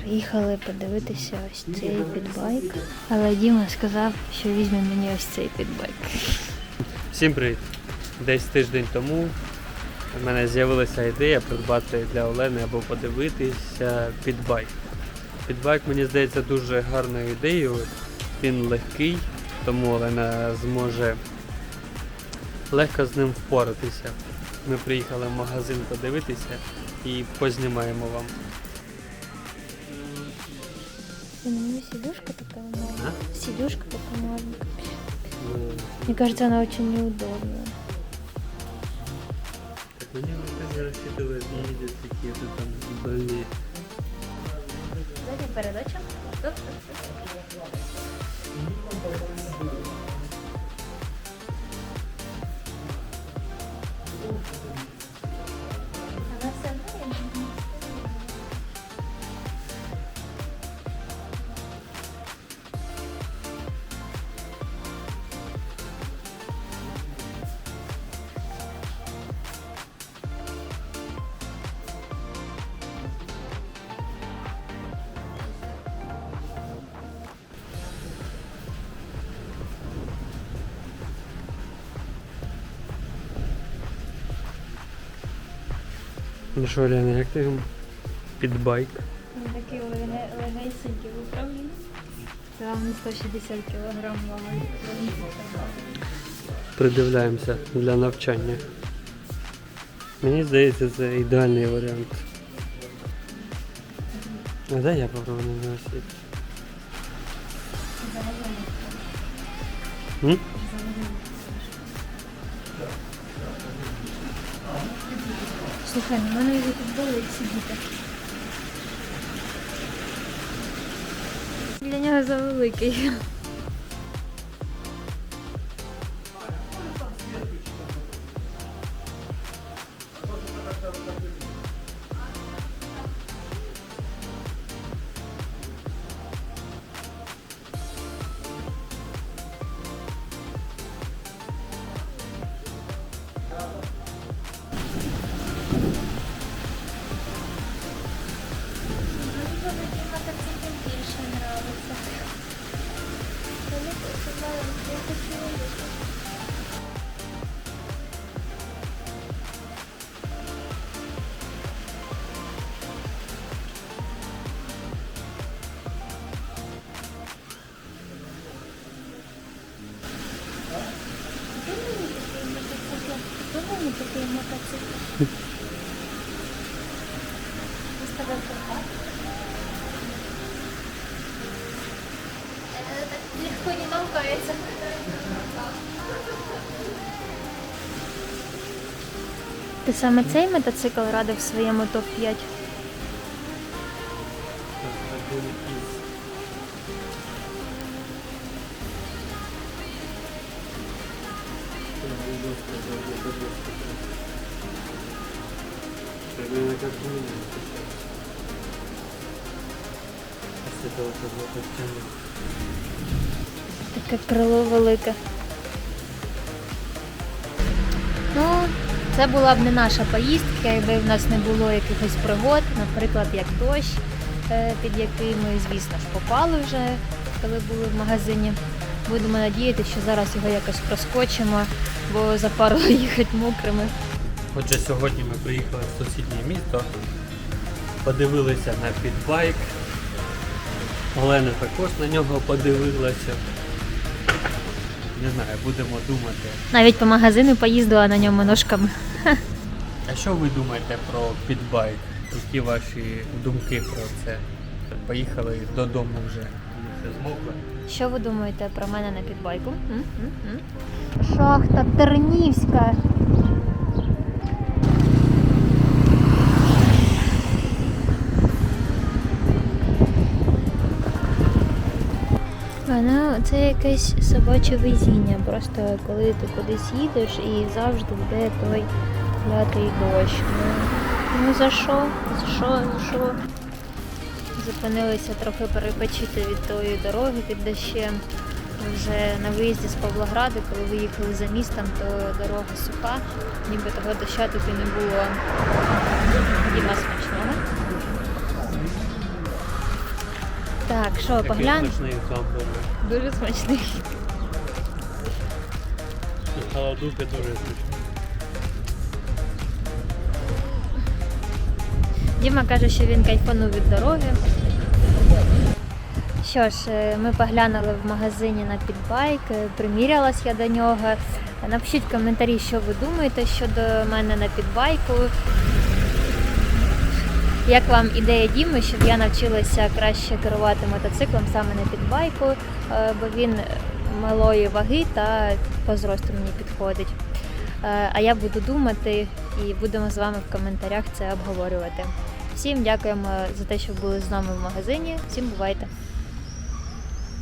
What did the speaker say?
Приїхали подивитися ось цей підбайк. Але Діма сказав, що візьме мені ось цей підбайк. Всім привіт! Десь тиждень тому в мене з'явилася ідея придбати для Олени або подивитися підбайк. Підбайк, мені здається, дуже гарною ідеєю. Він легкий, тому Олена зможе легко з ним впоратися. Ми приїхали в магазин подивитися і познімаємо вам. У мене сидушка така маленька. Сидушка така маленька. Ну, Мне кажется, она очень неудобная. Так мені не розчитували їздять такі там далі. Дайте передача. Ну що, Олена, як ти підбайк? Він такий леге- легесенький в управлінні. Там 160 кг вагою. Придивляємося для навчання. Мені здається, це ідеальний варіант. А дай я попробую на сісти. М? Слухай, на мене вже тут болить сидіти. Для нього завеликий. Такой мотоцикл. Прокат. Так легко не толкается. Ти саме цей мотоцикл радив своєму топ-5? Таке крило велике. Ну, це була б не наша поїздка, якби в нас не було якихось пригод, наприклад, як дощ, е, під який ми, звісно ж, попали вже, коли були в магазині. Будемо надіятися, що зараз його якось проскочимо, бо запарило їхати мокрими. Отже, сьогодні ми приїхали в сусіднє місто, подивилися на підбайк. Олена також на нього подивилася. Не знаю, будемо думати. Навіть по магазину поїздила на ньому ножками. А що ви думаєте про підбайк? Які ваші думки про це? Поїхали додому вже. Все змокли. Що ви думаєте про мене на підбайку? М? М? М? Шахта Тернівська. Вона це якесь собаче везіння. Просто коли ти кудись їдеш і завжди йде той клятий дощ. Ну, ну за що? За що? За що? Зупинилися трохи перепочити від тої дороги під дощем. Вже на виїзді з Павлограду, коли виїхали за містом, то дорога суха, ніби того доща тут і не було. Діма смачного. Так, що, поглянь? смачний. Дуже смачний. Холодуха дуже смачний. Діма каже, що він кайфанув від дороги. Що ж, е, ми поглянули в магазині на підбайк, е, примірялась я до нього. Напишіть коментарі, що ви думаєте щодо мене на підбайку. Як вам ідея Діми, щоб я навчилася краще керувати мотоциклом саме на підбайку, е, бо він малої ваги та по зросту мені підходить. А я буду думати і будемо з вами в коментарях це обговорювати. Всім дякуємо за те, що були з нами в магазині. Всім бувайте!